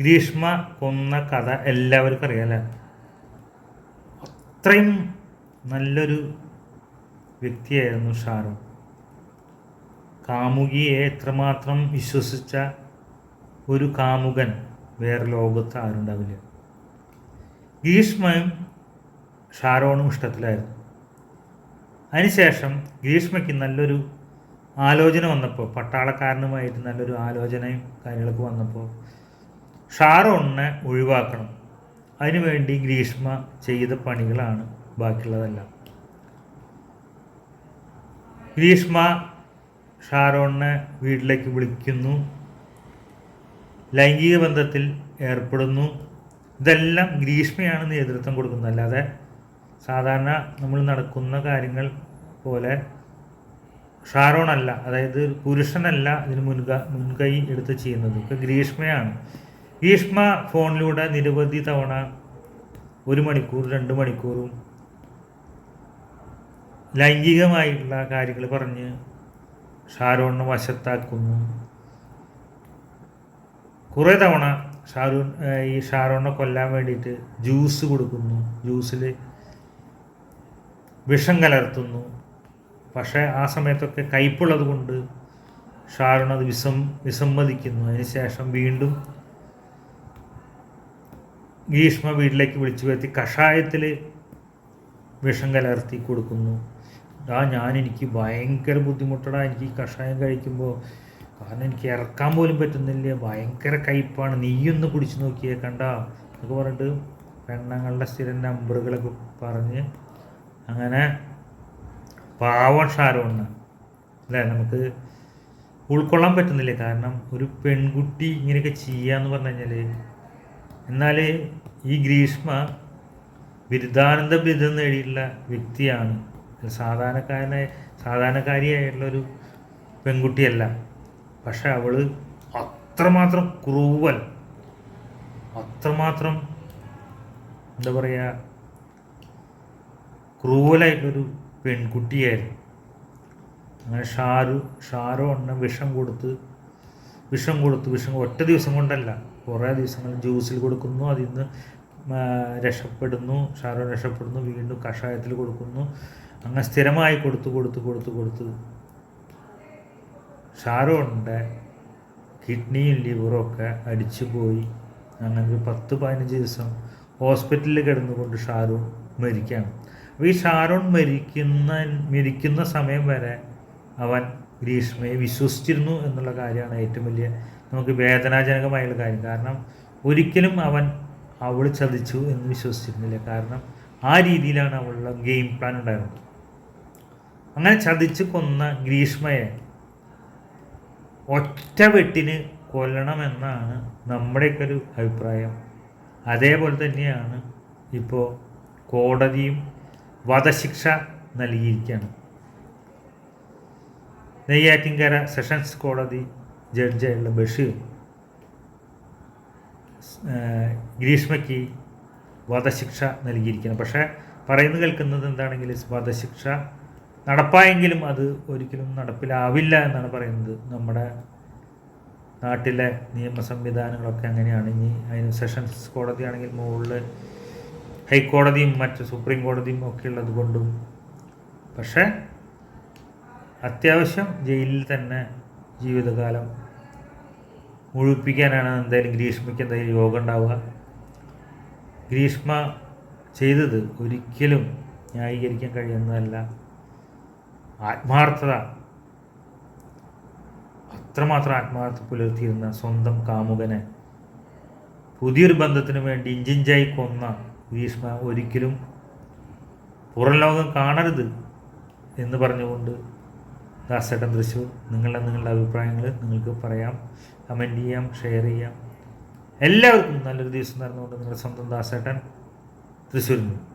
ഗ്രീഷ്മ കൊന്ന കഥ എല്ലാവർക്കും അറിയാലോ? അത്രയും നല്ലൊരു വ്യക്തിയായിരുന്നു ഷാരൂഖ്. കാമുകിയെ എത്രമാത്രം വിശ്വസിച്ച ഒരു കാമുകൻ വേറെ ലോകത്ത് ആരുണ്ടാവില്ല. ഗ്രീഷ്മയും ഷാരോണും ഇഷ്ടത്തിലായിരുന്നു. അതിനുശേഷം ഗ്രീഷ്മയ്ക്ക് നല്ലൊരു ആലോചന വന്നപ്പോൾ പട്ടാളക്കാരനുമായിട്ട് നല്ലൊരു ആലോചനയും കാര്യങ്ങളൊക്കെ വന്നപ്പോൾ ഷാറോണിനെ ഒഴിവാക്കണം. അതിനുവേണ്ടി ഗ്രീഷ്മ ചെയ്ത പണികളാണ് ബാക്കിയുള്ളതെല്ലാം. ഗ്രീഷ്മ ഷാറോണിനെ വീട്ടിലേക്ക് വിളിക്കുന്നു. ലൈംഗിക ബന്ധത്തിൽ ഏർപ്പെടുന്നു. ഇതെല്ലാം ഗ്രീഷ്മയാണ് നേതൃത്വം കൊടുക്കുന്നത്. അല്ലാതെ സാധാരണ നമ്മൾ നടക്കുന്ന കാര്യങ്ങൾ പോലെ ഷാറോണല്ല അതായത് പുരുഷനല്ല ഇതിന് മുൻക മുൻകൈ എടുത്ത് ചെയ്യുന്നത്. ഇപ്പം ഗ്രീഷ്മയാണ്. ഗ്രീഷ്മ ഫോണിലൂടെ നിരവധി തവണ ഒരു മണിക്കൂർ രണ്ട് മണിക്കൂറും ലൈംഗികമായിട്ടുള്ള കാര്യങ്ങൾ പറഞ്ഞ് ഷാരോണിനെ വശത്താക്കുന്നു. കുറേ തവണ ഷാരൂൺ ഈ ഷാരൂണിനെ കൊല്ലാൻ വേണ്ടിയിട്ട് ജ്യൂസ് കൊടുക്കുന്നു. ജ്യൂസിൽ വിഷം കലർത്തുന്നു. പക്ഷേ ആ സമയത്തൊക്കെ കയ്പുള്ളത് കൊണ്ട് ഷാരൂൺ അത് വിസം വിസമ്മതിക്കുന്നു. അതിനുശേഷം വീണ്ടും ഗ്രീഷ്മ വീട്ടിലേക്ക് വിളിച്ചു വരുത്തി കഷായത്തിൽ വിഷം കലർത്തി കൊടുക്കുന്നു. ആ ഞാൻ എനിക്ക് ഭയങ്കര ബുദ്ധിമുട്ടടാ. എനിക്ക് ഈ കഷായം കഴിക്കുമ്പോൾ കാരണം എനിക്ക് ഇറക്കാൻ പോലും പറ്റുന്നില്ല. ഭയങ്കര കയ്പാണ്. നീയൊന്ന് കുടിച്ചു നോക്കിയേ കണ്ട. എന്നൊക്കെ പറഞ്ഞിട്ട് പെണ്ണങ്ങളുടെ സ്ഥിരം നമ്പറുകളൊക്കെ പറഞ്ഞ് അങ്ങനെ പാവം ഷാരോണ് അല്ലേ? നമുക്ക് ഉൾക്കൊള്ളാൻ പറ്റുന്നില്ല. കാരണം ഒരു പെൺകുട്ടി ഇങ്ങനെയൊക്കെ ചെയ്യാന്ന് പറഞ്ഞു കഴിഞ്ഞാൽ എന്നാൽ ഈ ഗ്രീഷ്മ ബിരുദാനന്ദ ബിരുദം നേടിയിട്ടുള്ള വ്യക്തിയാണ്. സാധാരണക്കാരനായ സാധാരണക്കാരിയായിട്ടുള്ള ഒരു പെൺകുട്ടിയല്ല. പക്ഷെ അവൾ അത്രമാത്രം ക്രൂവൽ അത്രമാത്രം എന്താ പറയുക ക്രൂവലായിട്ടൊരു പെൺകുട്ടിയായിരുന്നു. അങ്ങനെ ഷാരു ഷാരോ എണ്ണ വിഷം കൊടുത്ത് വിഷം കൊടുത്ത്. വിഷം ഒറ്റ ദിവസം കൊണ്ടല്ല. കുറേ ദിവസങ്ങൾ ജ്യൂസിൽ കൊടുക്കുന്നു. അതിൽ നിന്ന് രക്ഷപ്പെടുന്നു. ഷാരോ രക്ഷപ്പെടുന്നു. വീണ്ടും കഷായത്തിൽ കൊടുക്കുന്നു. അങ്ങനെ സ്ഥിരമായി കൊടുത്ത് കൊടുത്ത് കൊടുത്ത് കൊടുത്ത്. ഷാരോണിന്റെ കിഡ്നിയും ലിവറും ഒക്കെ അടിച്ചു പോയി. അങ്ങനെ ഒരു പത്ത് പതിനഞ്ച് ദിവസം ഹോസ്പിറ്റലിൽ കിടന്നുകൊണ്ട് ഷാരൂൺ മരിക്കുകയാണ്. അപ്പോൾ ഈ ഷാരൂൺ മരിക്കുന്ന മരിക്കുന്ന സമയം വരെ അവൻ ഗ്രീഷ്മയെ വിശ്വസിച്ചിരുന്നു എന്നുള്ള കാര്യമാണ് ഏറ്റവും വലിയ നമുക്ക് വേദനാജനകമായുള്ള കാര്യം. കാരണം ഒരിക്കലും അവൻ അവൾ ചതിച്ചു എന്ന് വിശ്വസിച്ചിരുന്നില്ല. കാരണം ആ രീതിയിലാണ് അവളുടെ ഗെയിം പ്ലാൻ ഉണ്ടായിരുന്നത്. അങ്ങനെ ചതിച്ച് കൊന്ന ഗ്രീഷ്മയെ ഒറ്റ വെട്ടിന് കൊല്ലണമെന്നാണ് നമ്മുടെയൊക്കെ ഒരു അഭിപ്രായം. അതേപോലെ തന്നെയാണ് ഇപ്പോൾ കോടതിയും വധശിക്ഷ നൽകിയിരിക്കുകയാണ്. നെയ്യാറ്റിൻകര സെഷൻസ് കോടതി ജഡ്ജായുള്ള ബഷീർ ഗ്രീഷ്മയ്ക്ക് വധശിക്ഷ നൽകിയിരിക്കുന്നു. പക്ഷേ പറയുന്നു കേൾക്കുന്നത് എന്താണെങ്കിൽ വധശിക്ഷ നടപ്പായെങ്കിലും അത് ഒരിക്കലും നടപ്പിലാവില്ല എന്നാണ് പറയുന്നത്. നമ്മുടെ നാട്ടിലെ നിയമ സംവിധാനങ്ങളൊക്കെ അങ്ങനെയാണ്. ഇനി അതിന് സെഷൻസ് കോടതിയാണെങ്കിൽ മുകളിൽ ഹൈക്കോടതിയും മറ്റ് സുപ്രീം കോടതിയും ഒക്കെ ഉള്ളത് കൊണ്ടും. പക്ഷേ അത്യാവശ്യം ജയിലിൽ തന്നെ ജീവിതകാലം മുഴുപ്പിക്കാനാണ് എന്തായാലും ഗ്രീഷ്മയ്ക്ക് എന്തായാലും യോഗം ഉണ്ടാവുക. ഗ്രീഷ്മ ചെയ്തത് ഒരിക്കലും ന്യായീകരിക്കാൻ കഴിയുന്നതല്ല. ആത്മാർത്ഥത. അത്രമാത്രം ആത്മാർത്ഥ പുലർത്തിയിരുന്ന സ്വന്തം കാമുകനെ പുതിയൊരു ബന്ധത്തിന് വേണ്ടി ഇഞ്ചിഞ്ചായി കൊന്ന ഗ്രീഷ്മ ഒരിക്കലും പുറം ലോകം കാണരുത് എന്ന് പറഞ്ഞുകൊണ്ട് ദാസേട്ടൻ തൃശ്ശൂർ. നിങ്ങളുടെ നിങ്ങളുടെ അഭിപ്രായങ്ങൾ നിങ്ങൾക്ക് പറയാം. കമന്റ് ചെയ്യാം ഷെയർ ചെയ്യാം. എല്ലാവർക്കും നല്ലൊരു ദിവസം നടന്നുകൊണ്ട് നിങ്ങളുടെ സ്വന്തം ദാസേട്ടൻ തൃശ്ശൂരിൽ നിന്ന്.